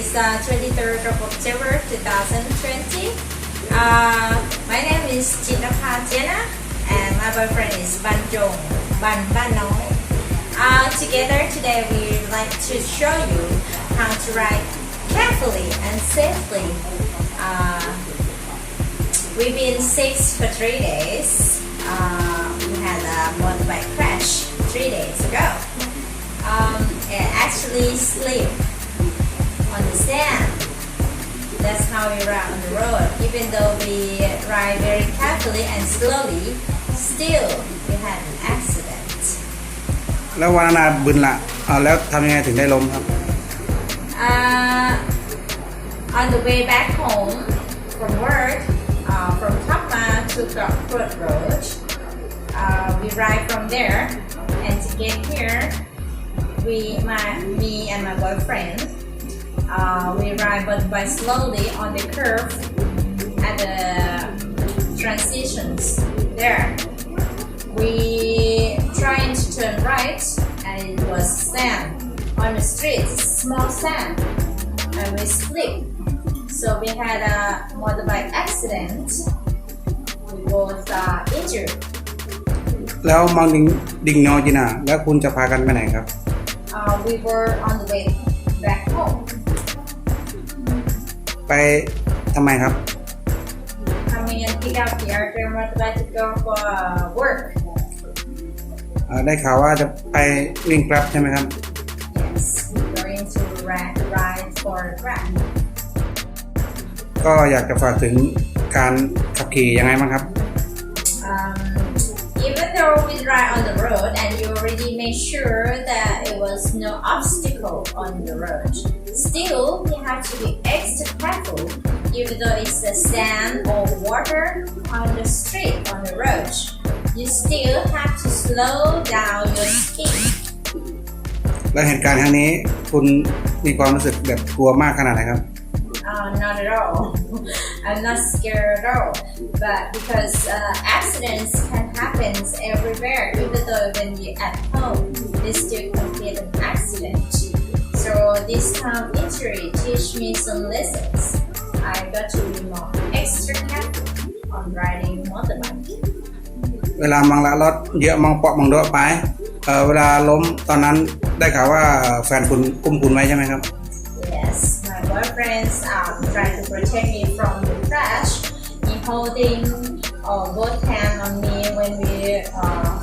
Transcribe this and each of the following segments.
is uh, 23rd of October 2020. Uh, my name is Chinapa Jena and my boyfriend is Ban Jong Ban. Uh, together today we would like to show you how to ride carefully and safely. Uh, we've been sick for three days. Uh, we had a motorbike crash three days ago Um, and actually sleep on the sand. That's how we ride on the road. Even though we ride very carefully and slowly, still we had an accident. แล้ววันนาบึนละอ่าแล้วทำยังไงถึงได้ล้มครับ Uh, on the way back home from work, uh, from Kapma to Crockford Road, uh, we ride from there, and to get here, we, my, me and my boyfriend, uh, we ride but by slowly on the curve at the transitions there. We trying to turn right, and it was sand on the street, small sand, and we slip. So we had a motorbike accident. We both uh, injured. แล้วมองดิงดิงนอจินาแล้วคุณจะพากันไปไหนครับ Uh, we were on the way back home. ไปทำไมครับ Coming and pick up the other motorbike to go for uh, work. อ่าได้ข่าวว่าจะไปวิ่งแกร็บใช่ไหมครับ Yes, going to ride, ride for Grab. ก็อยากจะฝากถึงการขับขี่ยังไงบ้างครับ um, even though we ride on the road and you already made sure that it was no obstacle on the road, still you have to be extra careful even though it's the sand or water on the street on the road. You still have to slow down your speed. แล้วเหตุการณ์ครั้งนี้คุณมีความรู้สึกแบบกลัวมากขนาดไหนครับ Uh, not at all. I'm not scared at all. But because uh, accidents can happen everywhere, even though when you're at home, they still commit an accident. So this kind of injury teach me some lessons. I got to be more extra careful on riding motorbike. เวลามองละรถเยอะมองเปาะมองเดาะไปเเวลาล้มตอนนั้นได้ข่าวว่าแฟนคุณอุ้มคุณไว้ใช่ไหมครับ my boyfriends um, try to protect me from the crash. He holding uh, both hands on me when we uh,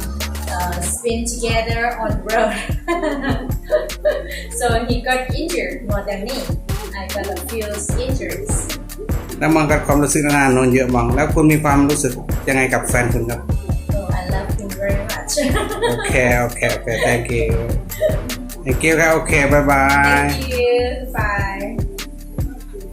uh, spin together on the road. so he got injured more than me. I got a few injuries. แล้วมองกับความรู้สึกนานนนเยอะมอง แล้วคุณมีความรู้สึกยังไงกับแฟนคุณครับ So I love him very much. โอเค โอเค โอเค thank you thank you ครับ โอเค บายบาย Thank you. Bye.